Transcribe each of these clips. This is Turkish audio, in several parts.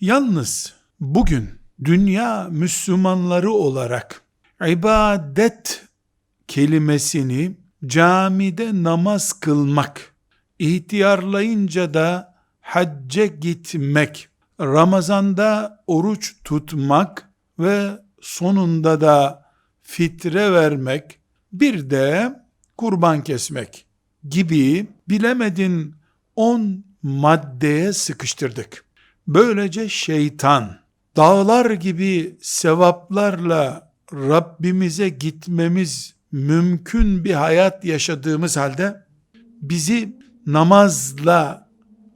Yalnız bugün dünya Müslümanları olarak ibadet kelimesini camide namaz kılmak, ihtiyarlayınca da hacca gitmek, Ramazanda oruç tutmak ve sonunda da fitre vermek, bir de kurban kesmek gibi bilemedin 10 maddeye sıkıştırdık. Böylece şeytan dağlar gibi sevaplarla Rabbimize gitmemiz mümkün bir hayat yaşadığımız halde bizi namazla,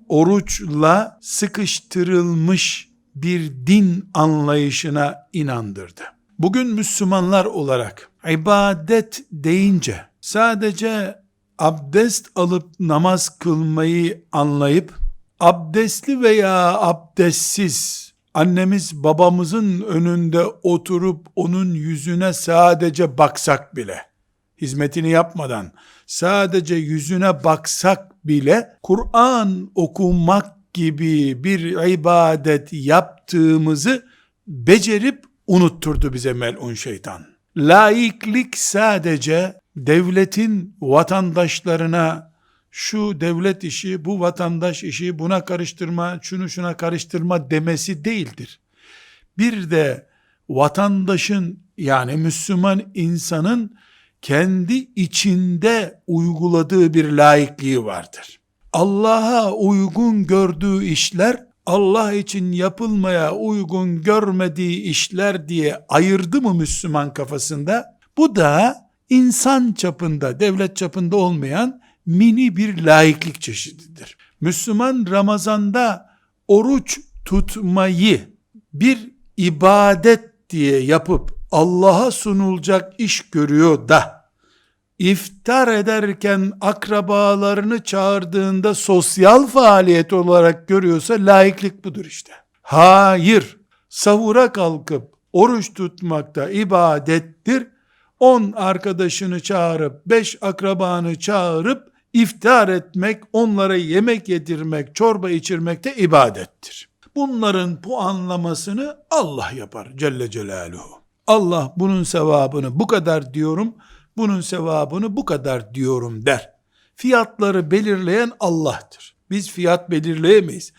oruçla sıkıştırılmış bir din anlayışına inandırdı. Bugün Müslümanlar olarak ibadet deyince sadece abdest alıp namaz kılmayı anlayıp abdestli veya abdestsiz annemiz babamızın önünde oturup onun yüzüne sadece baksak bile hizmetini yapmadan sadece yüzüne baksak bile Kur'an okumak gibi bir ibadet yaptığımızı becerip unutturdu bize melun şeytan. Laiklik sadece devletin vatandaşlarına şu devlet işi, bu vatandaş işi, buna karıştırma, şunu şuna karıştırma demesi değildir. Bir de vatandaşın yani Müslüman insanın kendi içinde uyguladığı bir laikliği vardır. Allah'a uygun gördüğü işler Allah için yapılmaya uygun görmediği işler diye ayırdı mı Müslüman kafasında? Bu da insan çapında, devlet çapında olmayan mini bir laiklik çeşididir. Müslüman Ramazan'da oruç tutmayı bir ibadet diye yapıp Allah'a sunulacak iş görüyor da iftar ederken akrabalarını çağırdığında sosyal faaliyet olarak görüyorsa laiklik budur işte. Hayır, sahura kalkıp oruç tutmak da ibadettir. 10 arkadaşını çağırıp, 5 akrabanı çağırıp iftar etmek, onlara yemek yedirmek, çorba içirmek de ibadettir. Bunların puanlamasını Allah yapar Celle Celaluhu. Allah bunun sevabını bu kadar diyorum, bunun sevabını bu kadar diyorum der. Fiyatları belirleyen Allah'tır. Biz fiyat belirleyemeyiz.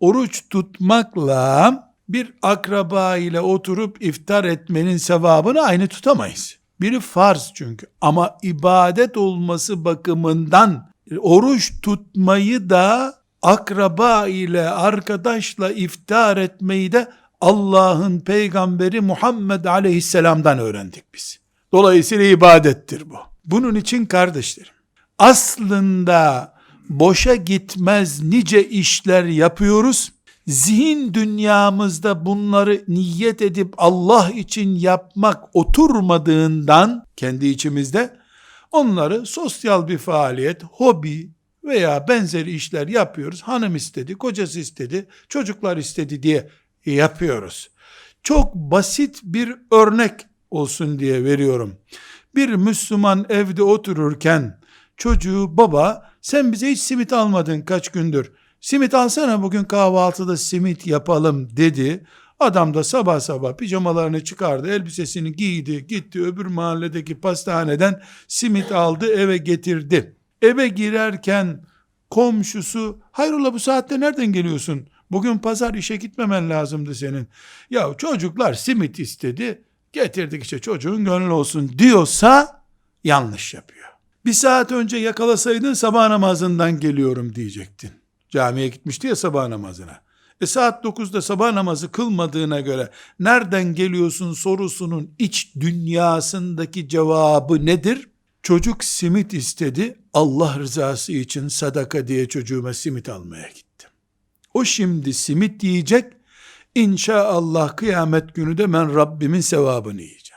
Oruç tutmakla bir akraba ile oturup iftar etmenin sevabını aynı tutamayız. Biri farz çünkü ama ibadet olması bakımından oruç tutmayı da akraba ile arkadaşla iftar etmeyi de Allah'ın peygamberi Muhammed aleyhisselamdan öğrendik biz. Dolayısıyla ibadettir bu. Bunun için kardeşlerim, aslında boşa gitmez nice işler yapıyoruz. Zihin dünyamızda bunları niyet edip Allah için yapmak oturmadığından kendi içimizde onları sosyal bir faaliyet, hobi veya benzeri işler yapıyoruz. Hanım istedi, kocası istedi, çocuklar istedi diye yapıyoruz. Çok basit bir örnek olsun diye veriyorum. Bir Müslüman evde otururken çocuğu baba sen bize hiç simit almadın kaç gündür. Simit alsana bugün kahvaltıda simit yapalım dedi. Adam da sabah sabah pijamalarını çıkardı, elbisesini giydi, gitti öbür mahalledeki pastaneden simit aldı, eve getirdi. Eve girerken komşusu, hayrola bu saatte nereden geliyorsun? Bugün pazar işe gitmemen lazımdı senin. Ya çocuklar simit istedi, getirdik işte çocuğun gönlü olsun diyorsa yanlış yapıyor. Bir saat önce yakalasaydın sabah namazından geliyorum diyecektin. Camiye gitmişti ya sabah namazına. E saat 9'da sabah namazı kılmadığına göre nereden geliyorsun sorusunun iç dünyasındaki cevabı nedir? Çocuk simit istedi. Allah rızası için sadaka diye çocuğuma simit almaya gittim. O şimdi simit yiyecek. İnşallah kıyamet günü de ben Rabbimin sevabını yiyeceğim.